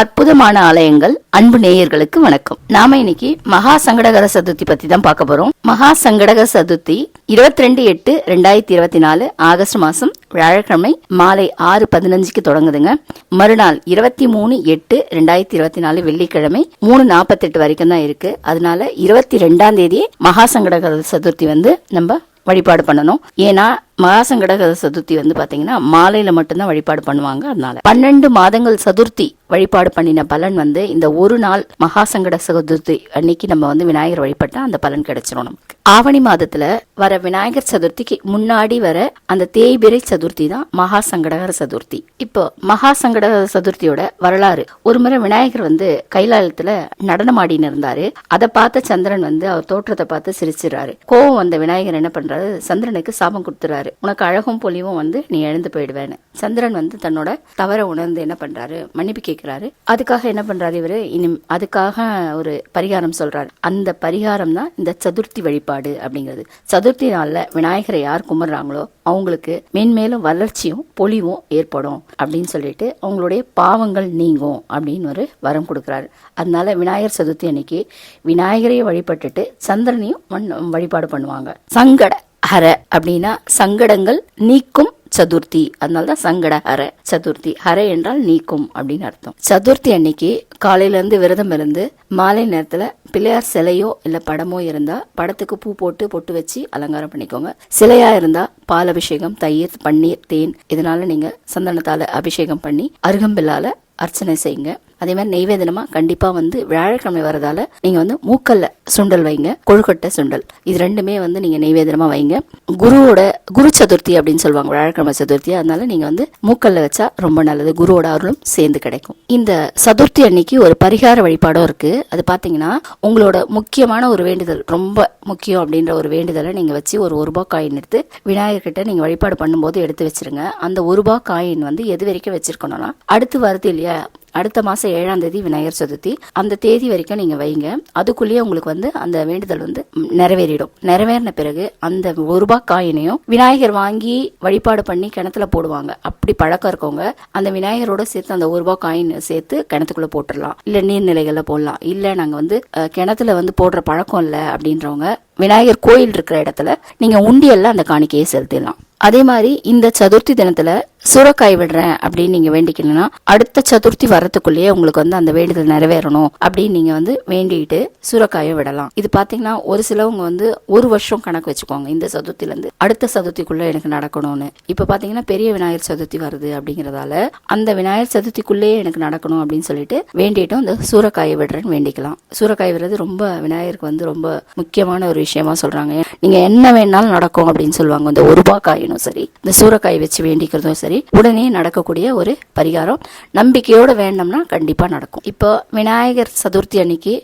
அற்புதமான ஆலயங்கள் அன்பு நேயர்களுக்கு வணக்கம். நாம இன்னைக்கு மகா சங்கடகர சதுர்த்தி பத்தி தான் பார்க்க போறோம். மகா சங்கடகர சதுர்த்தி இருபத்தி ரெண்டு எட்டு ரெண்டாயிரத்தி இருபத்தி நாலு ஆகஸ்ட் மாசம் வியாழக்கிழமை மாலை ஆறு பதினஞ்சுக்கு தொடங்குதுங்க. மறுநாள் இருபத்தி மூணு எட்டு ரெண்டாயிரத்தி இருபத்தி நாலு வெள்ளிக்கிழமை மூணு நாற்பத்தெட்டு வரைக்கும் தான் இருக்கு. அதனால இருபத்தி ரெண்டாம் தேதி மகா சங்கடகர சதுர்த்தி வந்து நம்ம வழிபாடு பண்ணணும். ஏன்னா மகாசங்கடக சதுர்த்தி வந்து பார்த்தீங்கன்னா மாலையில் மட்டும்தான் வழிபாடு பண்ணுவாங்க. அதனால பன்னெண்டு மாதங்கள் சதுர்த்தி வழிபாடு பண்ணின பலன் வந்து இந்த ஒரு நாள் மகாசங்கட சதுர்த்தி அன்னைக்கு நம்ம வந்து விநாயகர் வழிபட்டா அந்த பலன் கிடைச்சிரும் நமக்கு. ஆவணி மாதத்துல வர விநாயகர் சதுர்த்திக்கு முன்னாடி வர அந்த தேய்பிரை சதுர்த்தி தான் மகாசங்கடகர சதுர்த்தி. இப்போ மகாசங்கடகர சதுர்த்தியோட வரலாறு. ஒரு முறை விநாயகர் வந்து கைலாயத்துல நடனமாடின்னு இருந்தாரு. அதை பார்த்த சந்திரன் வந்து அவர் தோற்றத்தை பார்த்து சிரிச்சிடுறாரு. கோவம் வந்த விநாயகர் என்ன பண்றாரு? சந்திரனுக்கு சாபம் கொடுத்துறாரு. உனக்கு அழகும் பொலிவும் வந்து நீ எழுந்து போயிடுவேன்னு. சந்திரன் வந்து தன்னோட தவற உணர்ந்து என்ன பண்ணுறாரு மன்னிப்பு கேட்குறாரு அதுக்காக என்ன பண்ணுறாரு இவரு? இனி அதுக்காக ஒரு பரிகாரம் சொல்கிறாரு அந்த பரிகாரம் தான் இந்த சதுர்த்தி வழிபாடு அப்படிங்கிறது. சதுர்த்தி நாளில் விநாயகரை யார் கும்பிட்றாங்களோ அவங்களுக்கு மேன்மேலும் வளர்ச்சியும் பொலிவும் ஏற்படும் அப்படின்னு சொல்லிட்டு அவங்களுடைய பாவங்கள் நீங்கும் அப்படின்னு ஒரு வரம் கொடுக்குறாரு. அதனால விநாயகர் சதுர்த்தி அன்னைக்கு விநாயகரையும் வழிபட்டுட்டு சந்திரனையும் வண்- வழிபாடு பண்ணுவாங்க. சங்கட ஹர அப்படின்னா சங்கடங்கள் நீக்கும் சதுர்த்தி. அதனால தான் சங்கட ஹர சதுர்த்தி. ஹர என்றால் நீக்கும் அப்படின்னு அர்த்தம். சதுர்த்தி அன்னைக்கு காலையில இருந்து விரதம் இருந்து மாலை நேரத்துல பிள்ளையார் சிலையோ இல்ல படமோ இருந்தா படத்துக்கு பூ போட்டு பொட்டு வச்சு அலங்காரம் பண்ணிக்கோங்க. சிலையா இருந்தா பால் அபிஷேகம் தயிர் பன்னீர் தேன் இதனால நீங்க சந்தனத்தால அபிஷேகம் பண்ணி அருகம்பில்லால அர்ச்சனை செய்யுங்க. அதே மாதிரி நெய்வேதனமா கண்டிப்பா வந்து வியாழக்கிழமை வரதால நீங்க வந்து மூக்கல்ல சுண்டல் வைங்க கொழுக்கட்டை சுண்டல். இது ரெண்டுமே வந்து நீங்க நெய்வேதனமா வைங்க. குருவோட குரு சதுர்த்தி அப்படின்னு சொல்லுவாங்க வியாழக்கிழமை சதுர்த்தி. அதனால நீங்க வந்து மூக்கல்ல வச்சா ரொம்ப நல்லது. குருவோட அருளும் சேர்ந்து கிடைக்கும். இந்த சதுர்த்தி அன்னைக்கு ஒரு பரிகார வழிபாடும் இருக்கு. அது பாத்தீங்கன்னா உங்களோட முக்கியமான ஒரு வேண்டுதல் ரொம்ப முக்கியம் அப்படின்ற ஒரு வேண்டுதலை நீங்க வச்சு ஒரு ஒரு ரூபாய் காயின் எடுத்து விநாயகர் கிட்ட நீங்க வழிபாடு பண்ணும்போது எடுத்து வச்சிருங்க. அந்த ஒரு ரூபாய் காயின் வந்து எது வரைக்கும் வச்சிருக்கணும்னா அடுத்து வருது இல்லையா அடுத்த மாதம் ஏழாம் தேதி விநாயகர் சதுர்த்தி. அந்த தேதி வரைக்கும் நீங்கள் வைங்க. அதுக்குள்ளேயே உங்களுக்கு வந்து அந்த வேண்டுதல் வந்து நிறைவேறிடும். நிறைவேறின பிறகு அந்த ஒரு காயினையும் விநாயகர் வாங்கி வழிபாடு பண்ணி கிணத்துல போடுவாங்க. அப்படி பழக்கம் இருக்கவங்க அந்த விநாயகரோட சேர்த்து அந்த ஒரு ரூபா காயின் சேர்த்து கிணத்துக்குள்ள போட்டுடலாம். இல்ல நீர்நிலைகளில் போடலாம். இல்ல நாங்கள் வந்து கிணத்துல வந்து போடுற பழக்கம் இல்லை அப்படின்றவங்க விநாயகர் கோயில் இருக்கிற இடத்துல நீங்க உண்டியல்ல அந்த காணிக்கையை செலுத்திடலாம். அதே மாதிரி இந்த சதுர்த்தி தினத்துல சுரக்காய் விடுறேன் அப்படின்னு நீங்க வேண்டிக்கணும்னா அடுத்த சதுர்த்தி வரத்துக்குள்ளேயே உங்களுக்கு வந்து அந்த வேண்டுதல் நிறைவேறணும் அப்படின்னு நீங்க வந்து வேண்டிட்டு சுரக்காயை விடலாம். இது பாத்தீங்கன்னா ஒரு சிலவங்க வந்து ஒரு வருஷம் கணக்கு வச்சுக்கோங்க இந்த சதுர்த்தில இருந்து அடுத்த சதுர்த்திக்குள்ள எனக்கு நடக்கணும்னு. இப்ப பாத்தீங்கன்னா பெரிய விநாயகர் சதுர்த்தி வருது அப்படிங்கறதால அந்த விநாயகர் சதுர்த்திக்குள்ளேயே எனக்கு நடக்கணும் அப்படின்னு சொல்லிட்டு வேண்டிட்டும் இந்த சூறக்காயை விடுறேன்னு வேண்டிக்கலாம். சூறக்காய் விடுறது ரொம்ப விநாயகருக்கு வந்து ரொம்ப முக்கியமான ஒரு விஷயமா சொல்றாங்க. நீங்க என்ன வேணாலும் நடக்கும் அப்படின்னு சொல்லுவாங்க. இந்த ஒரு ரூபாய் காயினும் சரி இந்த சூறக்காய் வச்சு வேண்டிக்கிறதும் சரி உடனே நடக்கக்கூடிய ஒரு பரிகாரம். நம்பிக்கையோட வேண்டோம்னா கண்டிப்பாக நடக்கும். இப்போ விநாயகர் சதுர்த்தி அன்னைக்கு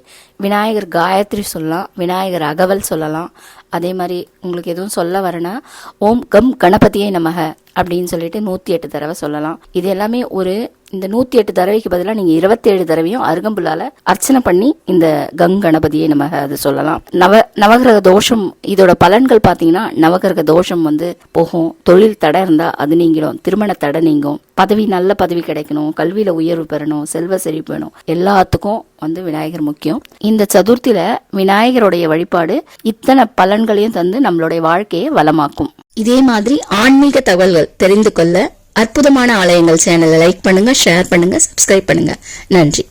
விநாயகர் காயத்ரி சொல்லலாம் விநாயகர் அகவல் சொல்லலாம் அதே மாதிரி உங்களுக்கு எதுவும் சொல்ல வரனா ஓம் கம் கணபதியை நமக அப்படின்னு சொல்லிட்டு நூற்றி எட்டு தடவை சொல்லலாம். இது எல்லாமே ஒரு இந்த நூற்றி எட்டு தடவைக்கு பதிலாக நீங்கள் இருபத்தேழு தடவையும் அருகம்புல்லால் அர்ச்சனை பண்ணி இந்த கங் கணபதியை நமக அது சொல்லலாம். நவ நவகிரக தோஷம் இதோட பலன்கள் பார்த்தீங்கன்னா நவகிரக தோஷம் வந்து போகும். தொழில் தடை இருந்தால் அது நீங்கிடும். திருமண தடை நீங்கும். பதவி நல்ல பதவி கிடைக்கணும். கல்வியில் உயர்வு பெறணும். செல்வ செழிப்பு வேணும். எல்லாத்துக்கும் வந்து விநாயகர் முக்கியம். இந்த சதுர்த்தியில விநாயகருடைய வழிபாடு இத்தனை பலன்களையும் தந்து நம்மளுடைய வாழ்க்கையை வளமாக்கும். இதே மாதிரி ஆன்மீக தகவல்கள் தெரிந்து கொள்ள அற்புதமான ஆலயங்கள் சேனலை லைக் பண்ணுங்க ஷேர் பண்ணுங்க சப்ஸ்கிரைப் பண்ணுங்க. நன்றி.